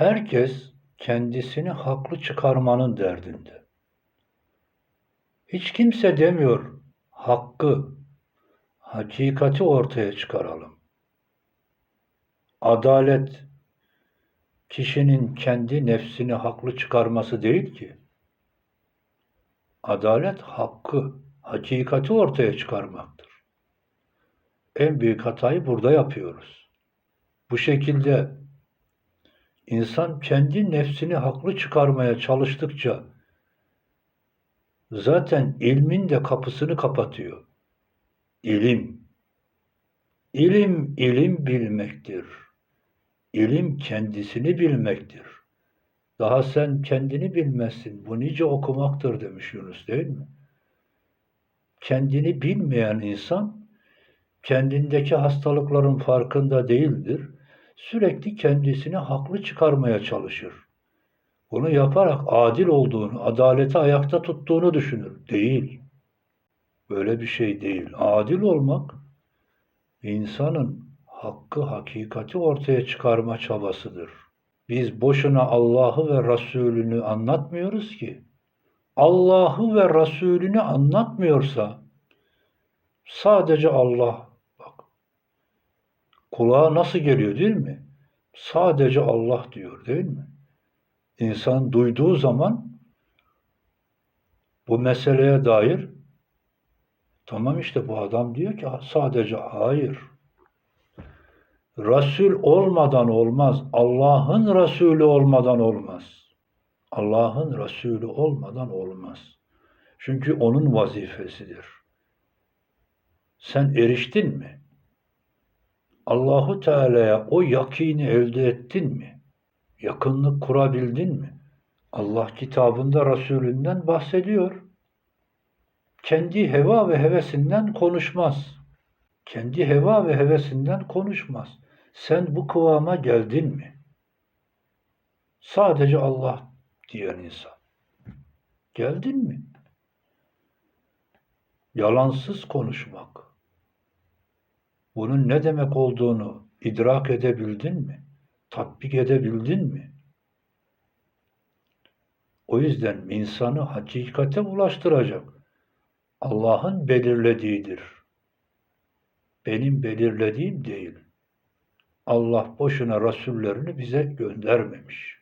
Herkes kendisini haklı çıkarmanın derdinde. Hiç kimse demiyor hakkı, hakikati ortaya çıkaralım. Adalet kişinin kendi nefsini haklı çıkarması değil ki. Adalet hakkı, hakikati ortaya çıkarmaktır. En büyük hatayı burada yapıyoruz. Bu şekilde insan kendi nefsini haklı çıkarmaya çalıştıkça zaten ilmin de kapısını kapatıyor. İlim. İlim, ilim bilmektir. İlim kendisini bilmektir. Daha sen kendini bilmezsin. Bu nice okumaktır demiş Yunus değil mi? Kendini bilmeyen insan kendindeki hastalıkların farkında değildir. Sürekli kendisini haklı çıkarmaya çalışır. Bunu yaparak adil olduğunu, adaleti ayakta tuttuğunu düşünür. Değil. Böyle bir şey değil. Adil olmak insanın hakkı, hakikati ortaya çıkarma çabasıdır. Biz boşuna Allah'ı ve Resulünü anlatmıyoruz ki. Allah'ı ve Resulünü anlatmıyorsa sadece Allah kulağa nasıl geliyor değil mi? Sadece Allah diyor değil mi? İnsan duyduğu zaman bu meseleye dair tamam işte bu adam diyor ki sadece hayır. Resul olmadan olmaz. Allah'ın Resulü olmadan olmaz. Allah'ın Resulü olmadan olmaz. Çünkü onun vazifesidir. Sen eriştin mi? Allahu Teala'ya o yakini elde ettin mi? Yakınlık kurabildin mi? Allah kitabında Resulünden bahsediyor. Kendi heva ve hevesinden konuşmaz. Kendi heva ve hevesinden konuşmaz. Sen bu kıvama geldin mi? Sadece Allah diyen insan. Geldin mi? Yalansız konuşmak. Bunun ne demek olduğunu idrak edebildin mi? Tatbik edebildin mi? O yüzden insanı hakikate ulaştıracak. Allah'ın belirlediğidir. Benim belirlediğim değil. Allah boşuna rasullerini bize göndermemiş.